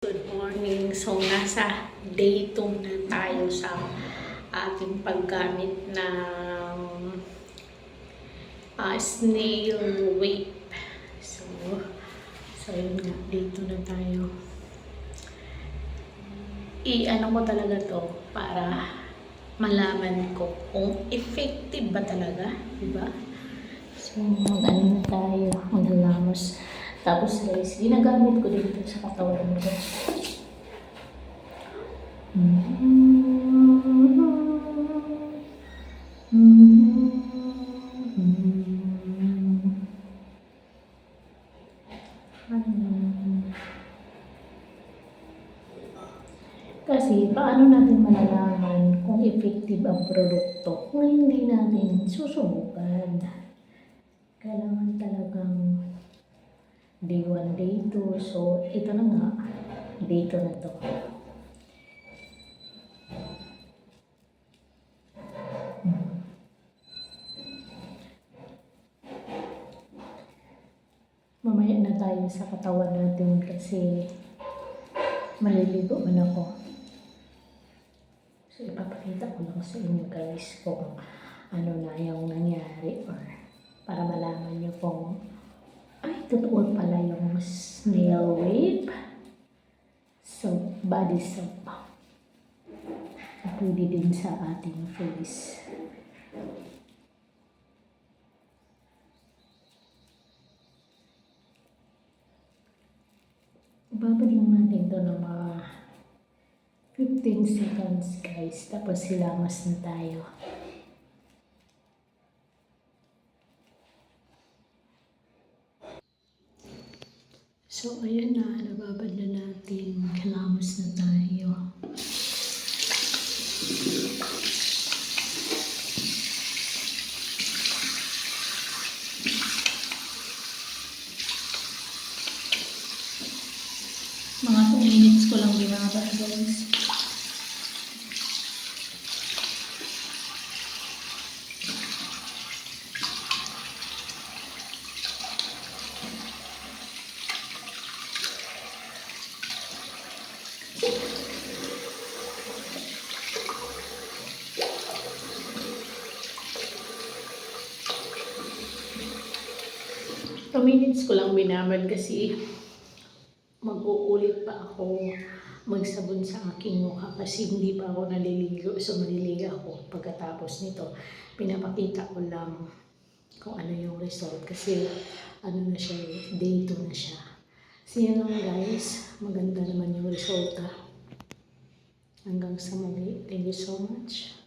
Good morning. So, nasa day 2 na tayo sa ating paggamit ng ah, snail whip. So, so yun nga, day 2 na tayo. I-ano ko talaga to para malaman ko kung effective ba talaga, di ba? So, mag-ano na tayo, maghalamos. Tapos guys, ginagamit ko dito sa katawan ko. Kasi paano natin malalaman kung effective ang produkto kung hindi natin susubukan? Kailangan talagang day 1, day 2. So, ito na nga, day 2 na to. Mamaya na tayo sa katawan natin kasi maliligo man ako. So, ipapakita ko lang sa inyo guys kung ano na yung nangyari or para malaman nyo kung ay, totoo pala yung snail whip. So, body soap. Pwede din sa ating face. Babad lang natin ito ng mga 15 seconds guys. Tapos silamas na tayo. So, ayan na. Nababad na natin. Kalamos na tayo. Mga 2 minutes ko lang binabad guys. Minutes ko lang binabad kasi mag-uulit pa ako magsabon sa aking mukha kasi hindi pa ako naliligo. So, maliligo ako pagkatapos nito. Pinapakita ko lang kung ano yung result kasi ano na siya, eh, day 2 na siya. So, yan lang guys. Maganda naman resulta. Hanggang sa muli. Thank you so much.